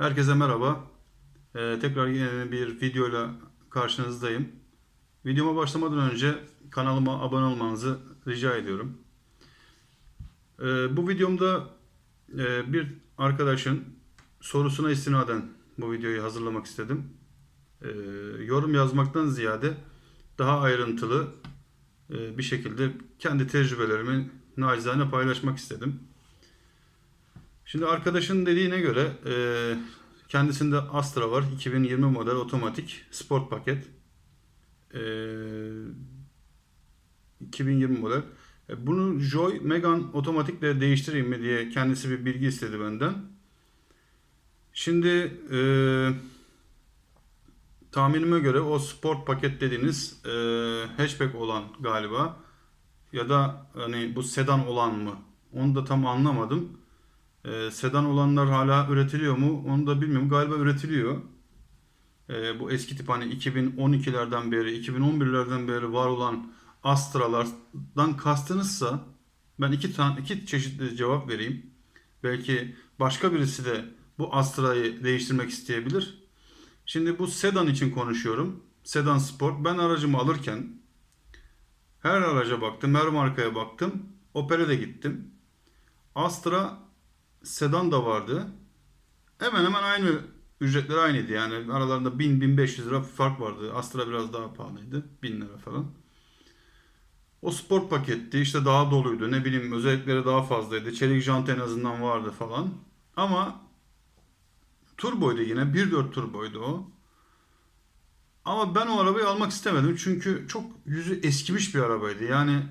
Herkese merhaba. Ee, tekrar yeni bir videoyla karşınızdayım. Videoma başlamadan önce kanalıma abone olmanızı rica ediyorum. Ee, bu videomda e, bir arkadaşın sorusuna istinaden bu videoyu hazırlamak istedim. Ee, yorum yazmaktan ziyade daha ayrıntılı e, bir şekilde kendi tecrübelerimi nacizane paylaşmak istedim. Şimdi arkadaşın dediğine göre e, kendisinde Astra var. 2020 model otomatik sport paket. E, 2020 model. E, bunu Joy Megane otomatikle değiştireyim mi diye kendisi bir bilgi istedi benden. Şimdi e, tahminime göre o sport paket dediğiniz e, hatchback olan galiba ya da hani bu sedan olan mı? Onu da tam anlamadım. E, sedan olanlar hala üretiliyor mu? Onu da bilmiyorum. Galiba üretiliyor. E, bu eski tip hani 2012'lerden beri, 2011'lerden beri var olan Astra'lardan kastınızsa ben iki tane iki çeşitli cevap vereyim. Belki başka birisi de bu Astra'yı değiştirmek isteyebilir. Şimdi bu sedan için konuşuyorum. Sedan Sport. Ben aracımı alırken her araca baktım, her markaya baktım. Opel'e de gittim. Astra sedan da vardı. Hemen hemen aynı ücretler aynıydı. Yani aralarında 1000-1500 lira fark vardı. Astra biraz daha pahalıydı. 1000 lira falan. O sport paketti. işte daha doluydu. Ne bileyim özellikleri daha fazlaydı. Çelik jant en azından vardı falan. Ama turboydu yine. 1.4 turboydu o. Ama ben o arabayı almak istemedim. Çünkü çok yüzü eskimiş bir arabaydı. Yani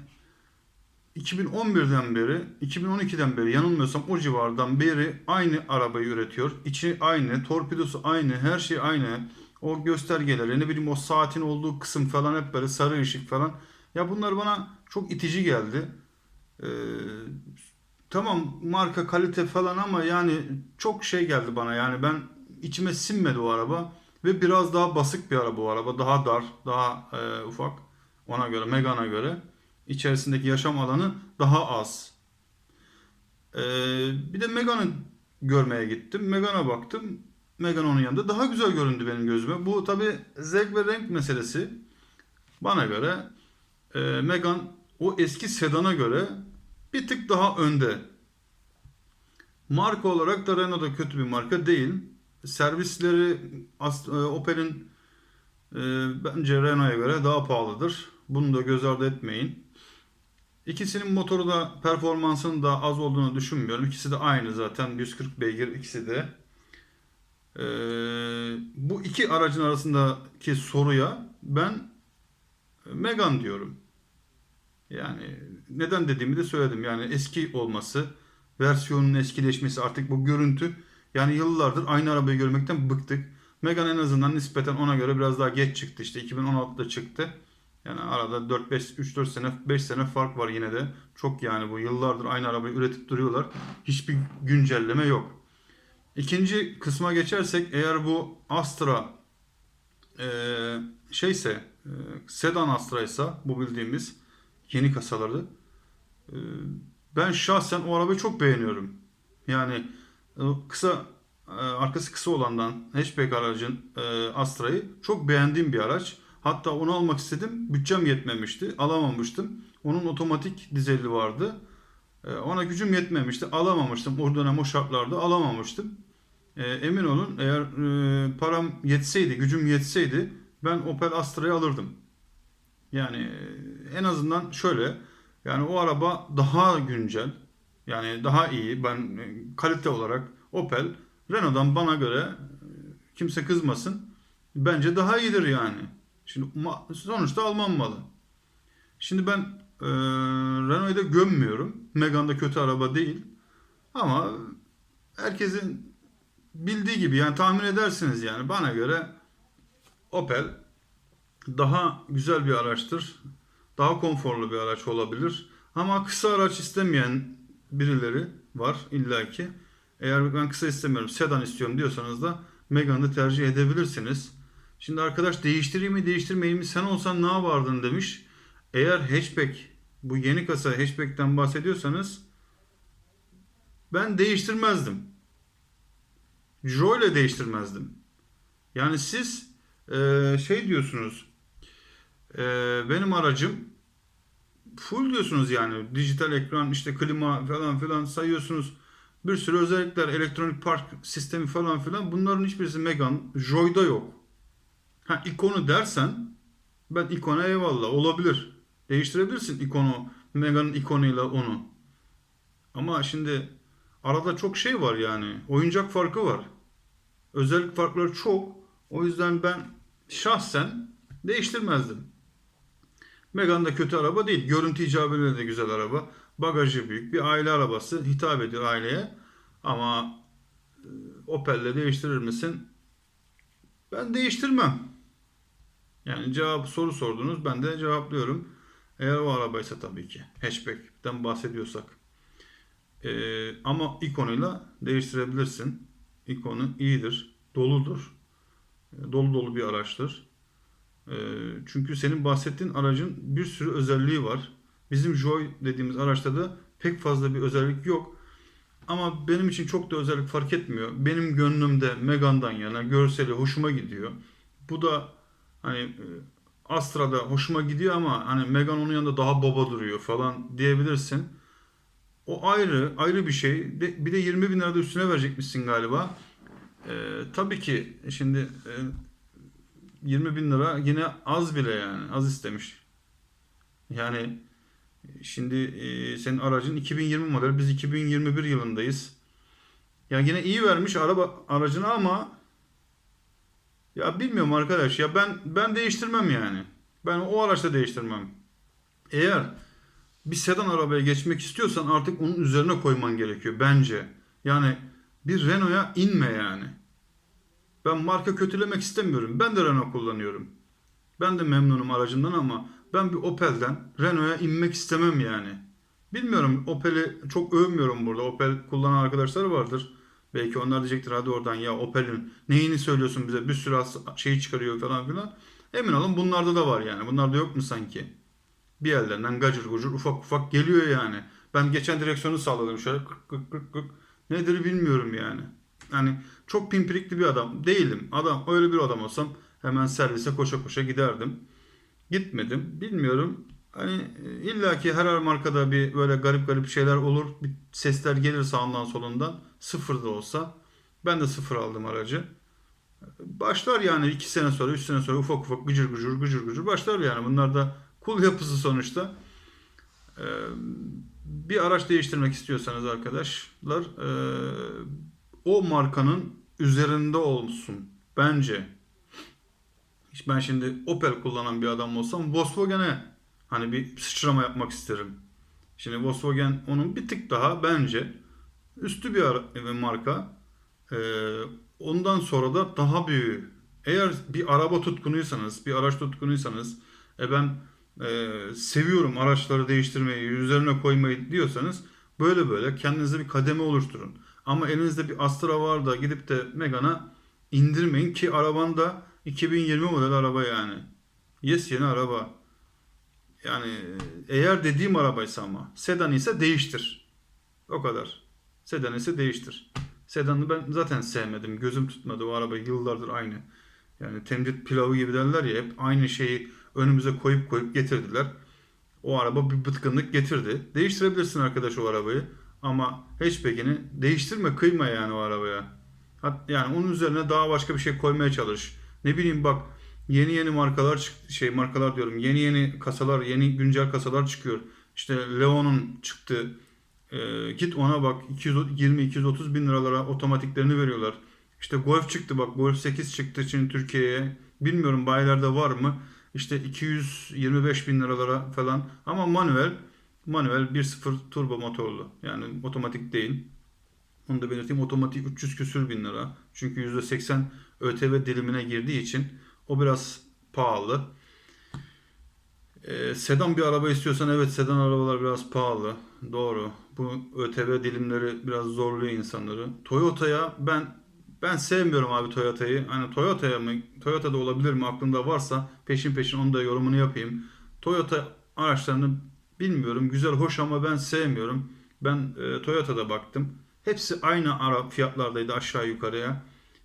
2011'den beri, 2012'den beri yanılmıyorsam o civardan beri aynı arabayı üretiyor. İçi aynı, torpidosu aynı, her şey aynı. O göstergeleri, ne bileyim o saatin olduğu kısım falan hep böyle sarı ışık falan. Ya bunlar bana çok itici geldi. Ee, tamam marka kalite falan ama yani çok şey geldi bana. Yani ben içime sinmedi o araba. Ve biraz daha basık bir araba o araba. Daha dar, daha e, ufak. Ona göre, Megane'a göre içerisindeki yaşam alanı daha az. Ee, bir de Megane'ı görmeye gittim. Megane'a baktım. Megane onun yanında daha güzel göründü benim gözüme. Bu tabi zevk ve renk meselesi. Bana göre e, Megane o eski sedana göre bir tık daha önde. Marka olarak da Renault da kötü bir marka değil. Servisleri e, Opel'in e, bence Renault'a göre daha pahalıdır. Bunu da göz ardı etmeyin. İkisinin motoru da performansının da az olduğunu düşünmüyorum. İkisi de aynı zaten 140 beygir ikisi de. Ee, bu iki aracın arasındaki soruya ben Megane diyorum. Yani neden dediğimi de söyledim. Yani eski olması, versiyonun eskileşmesi artık bu görüntü yani yıllardır aynı arabayı görmekten bıktık. Megane en azından nispeten ona göre biraz daha geç çıktı. İşte 2016'da çıktı. Yani arada 4-5 3-4 sene 5 sene fark var yine de. Çok yani bu yıllardır aynı arabayı üretip duruyorlar. Hiçbir güncelleme yok. İkinci kısma geçersek eğer bu Astra e, şeyse e, sedan Astra ise bu bildiğimiz yeni kasaları e, ben şahsen o arabayı çok beğeniyorum. Yani e, kısa e, arkası kısa olandan hatchback aracın e, Astra'yı çok beğendiğim bir araç. Hatta onu almak istedim. Bütçem yetmemişti. Alamamıştım. Onun otomatik dizeli vardı. E, ona gücüm yetmemişti. Alamamıştım. O dönem o şartlarda alamamıştım. E, emin olun eğer e, param yetseydi, gücüm yetseydi ben Opel Astra'yı alırdım. Yani e, en azından şöyle yani o araba daha güncel. Yani daha iyi. Ben e, kalite olarak Opel Renault'dan bana göre kimse kızmasın. Bence daha iyidir yani. Şimdi sonuçta Alman malı. Şimdi ben e, Renault'u da gömmüyorum. Megane da kötü araba değil. Ama herkesin bildiği gibi yani tahmin edersiniz yani bana göre Opel daha güzel bir araçtır. Daha konforlu bir araç olabilir. Ama kısa araç istemeyen birileri var illaki. Eğer ben kısa istemiyorum, sedan istiyorum diyorsanız da Megane'ı tercih edebilirsiniz. Şimdi arkadaş değiştireyim mi değiştirmeyeyim mi sen olsan ne yapardın demiş. Eğer hatchback bu yeni kasa hatchback'ten bahsediyorsanız ben değiştirmezdim. Joy ile değiştirmezdim. Yani siz e, şey diyorsunuz e, benim aracım full diyorsunuz yani dijital ekran işte klima falan filan sayıyorsunuz. Bir sürü özellikler elektronik park sistemi falan filan bunların hiçbirisi Megane Joy'da yok. Ha ikonu dersen ben ikona eyvallah olabilir. Değiştirebilirsin ikonu Megane'ın ikonuyla onu. Ama şimdi arada çok şey var yani. Oyuncak farkı var. Özellik farkları çok. O yüzden ben şahsen değiştirmezdim. Megane da kötü araba değil. Görüntü icabıyla de güzel araba. Bagajı büyük. Bir aile arabası. Hitap ediyor aileye. Ama e, Opel'le değiştirir misin? Ben değiştirmem. Yani cevap soru sordunuz. Ben de cevaplıyorum. Eğer o arabaysa tabii ki. Hatchback'ten bahsediyorsak. Ee, ama ikonuyla değiştirebilirsin. İkonu iyidir. Doludur. Ee, Dolu dolu bir araçtır. Ee, çünkü senin bahsettiğin aracın bir sürü özelliği var. Bizim Joy dediğimiz araçta da pek fazla bir özellik yok. Ama benim için çok da özellik fark etmiyor. Benim gönlümde Megane'dan yana görseli hoşuma gidiyor. Bu da hani e, Astra'da hoşuma gidiyor ama hani Megane onun yanında daha baba duruyor falan diyebilirsin. O ayrı, ayrı bir şey. Bir de 20 bin lira da üstüne verecekmişsin galiba. Ee, tabii ki şimdi e, 20 bin lira yine az bile yani. Az istemiş. Yani şimdi e, senin aracın 2020 model. Biz 2021 yılındayız. Ya yine iyi vermiş araba aracını ama ya bilmiyorum arkadaş ya ben ben değiştirmem yani. Ben o araçta değiştirmem. Eğer bir sedan arabaya geçmek istiyorsan artık onun üzerine koyman gerekiyor bence. Yani bir Renault'a inme yani. Ben marka kötülemek istemiyorum. Ben de Renault kullanıyorum. Ben de memnunum aracımdan ama ben bir Opel'den Renault'a inmek istemem yani. Bilmiyorum Opel'i çok övmüyorum burada. Opel kullanan arkadaşlar vardır. Belki onlar diyecektir hadi oradan ya Opel'in neyini söylüyorsun bize bir sürü şey çıkarıyor falan filan. Emin olun bunlarda da var yani. Bunlarda yok mu sanki? Bir yerlerinden gacır gucur ufak ufak geliyor yani. Ben geçen direksiyonu salladım şöyle kık kık kık kık. Nedir bilmiyorum yani. Yani çok pimpirikli bir adam değilim. Adam öyle bir adam olsam hemen servise koşa koşa giderdim. Gitmedim. Bilmiyorum. Hani e, illaki her markada bir böyle garip garip şeyler olur. Bir sesler gelir sağından solundan. Sıfır da olsa. Ben de sıfır aldım aracı. Başlar yani iki sene sonra, üç sene sonra ufak ufak gıcır gıcır gıcır gıcır başlar yani. Bunlar da kul yapısı sonuçta. Bir araç değiştirmek istiyorsanız arkadaşlar o markanın üzerinde olsun bence. Ben şimdi Opel kullanan bir adam olsam Volkswagen'e hani bir sıçrama yapmak isterim. Şimdi Volkswagen onun bir tık daha bence üstü bir marka. Ee, ondan sonra da daha büyüğü. Eğer bir araba tutkunuysanız, bir araç tutkunuysanız, e ben e, seviyorum araçları değiştirmeyi, üzerine koymayı diyorsanız böyle böyle kendinize bir kademe oluşturun. Ama elinizde bir Astra var da gidip de Megane'a indirmeyin ki araban da 2020 model araba yani. Yes yeni araba. Yani eğer dediğim arabaysa ama sedan ise değiştir. O kadar. Sedan ise değiştir. Sedanı ben zaten sevmedim. Gözüm tutmadı. O araba yıllardır aynı. Yani temcit pilavı gibi derler ya hep aynı şeyi önümüze koyup koyup getirdiler. O araba bir bıtkınlık getirdi. Değiştirebilirsin arkadaş o arabayı. Ama hatchback'ini değiştirme kıyma yani o arabaya. Yani onun üzerine daha başka bir şey koymaya çalış. Ne bileyim bak yeni yeni markalar şey markalar diyorum. Yeni yeni kasalar, yeni güncel kasalar çıkıyor. İşte Leon'un çıktı. Ee, git ona bak 220-230 bin liralara otomatiklerini veriyorlar. İşte Golf çıktı bak Golf 8 çıktı için Türkiye'ye. Bilmiyorum bayilerde var mı? İşte 225 bin liralara falan. Ama manuel manuel 1.0 turbo motorlu. Yani otomatik değil. Onu da belirteyim. Otomatik 300 küsür bin lira. Çünkü %80 ÖTV dilimine girdiği için o biraz pahalı. Ee, sedan bir araba istiyorsan evet sedan arabalar biraz pahalı. Doğru. Bu ÖTV dilimleri biraz zorluyor insanları. Toyota'ya ben ben sevmiyorum abi Toyota'yı. Hani Toyota'ya mı Toyota'da olabilir mi aklında varsa peşin peşin onu da yorumunu yapayım. Toyota araçlarını bilmiyorum güzel hoş ama ben sevmiyorum. Ben e, Toyota'da baktım. Hepsi aynı ara fiyatlardaydı aşağı yukarıya.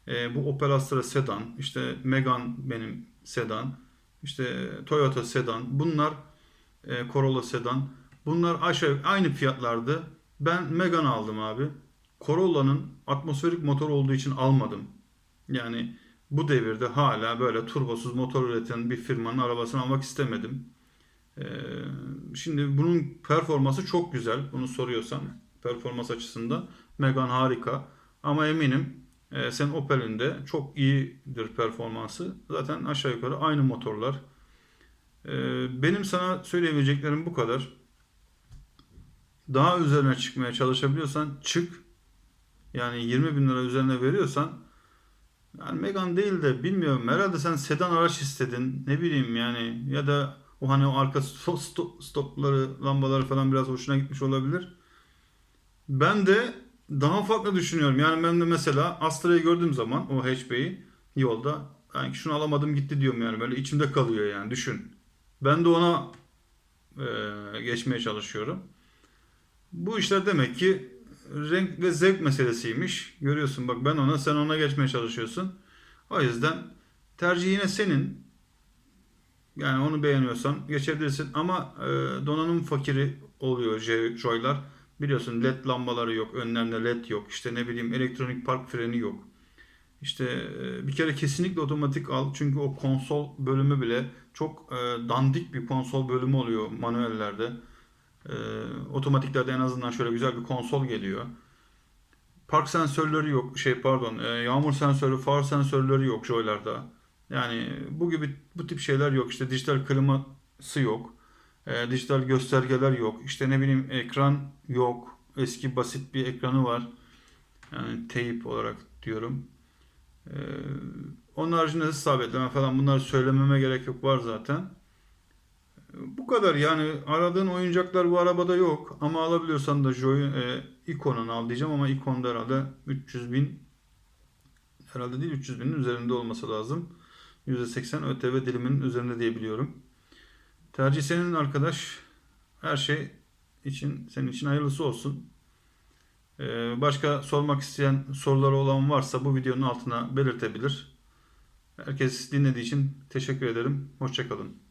E, bu Opel Astra sedan, işte Megane benim sedan, işte Toyota sedan. Bunlar e, Corolla sedan. Bunlar aşağı aynı fiyatlardı. Ben Megane aldım abi. Corolla'nın atmosferik motor olduğu için almadım. Yani bu devirde hala böyle turbosuz motor üreten bir firmanın arabasını almak istemedim. Ee, şimdi bunun performansı çok güzel. Bunu soruyorsan performans açısından Megane harika. Ama eminim e, sen Opel'in de çok iyidir performansı. Zaten aşağı yukarı aynı motorlar. Ee, benim sana söyleyebileceklerim bu kadar. Daha üzerine çıkmaya çalışabiliyorsan çık. Yani 20 bin lira üzerine veriyorsan yani Megane değil de bilmiyorum herhalde sen sedan araç istedin ne bileyim yani ya da o hani o arka stop, stop, stopları lambaları falan biraz hoşuna gitmiş olabilir. Ben de daha farklı düşünüyorum. Yani ben de mesela Astra'yı gördüğüm zaman o hatchback'i yolda yani şunu alamadım gitti diyorum yani böyle içimde kalıyor yani düşün. Ben de ona e, geçmeye çalışıyorum. Bu işler demek ki renk ve zevk meselesiymiş. Görüyorsun bak ben ona sen ona geçmeye çalışıyorsun. O yüzden tercih yine senin. Yani onu beğeniyorsan geçebilirsin ama e, donanım fakiri oluyor Joy'lar. Biliyorsun led lambaları yok, önlerinde led yok. İşte ne bileyim elektronik park freni yok. İşte e, bir kere kesinlikle otomatik al çünkü o konsol bölümü bile çok e, dandik bir konsol bölümü oluyor manuellerde. E, otomatiklerde en azından şöyle güzel bir konsol geliyor. Park sensörleri yok. Şey pardon, yağmur sensörü, far sensörleri yok Joy'larda. Yani bu gibi bu tip şeyler yok. İşte dijital kliması yok. E, dijital göstergeler yok. İşte ne bileyim ekran yok. Eski basit bir ekranı var. Yani teyip olarak diyorum. E, onun haricinde hız sabitleme falan bunları söylememe gerek yok var zaten. Bu kadar yani aradığın oyuncaklar bu arabada yok ama alabiliyorsan da Joy e, Icon'unu al diyeceğim ama Icon'da herhalde 300 bin herhalde değil 300 binin üzerinde olması lazım. %80 ÖTV diliminin üzerinde diye biliyorum. Tercih senin arkadaş. Her şey için senin için hayırlısı olsun. Ee, başka sormak isteyen soruları olan varsa bu videonun altına belirtebilir. Herkes dinlediği için teşekkür ederim. Hoşçakalın.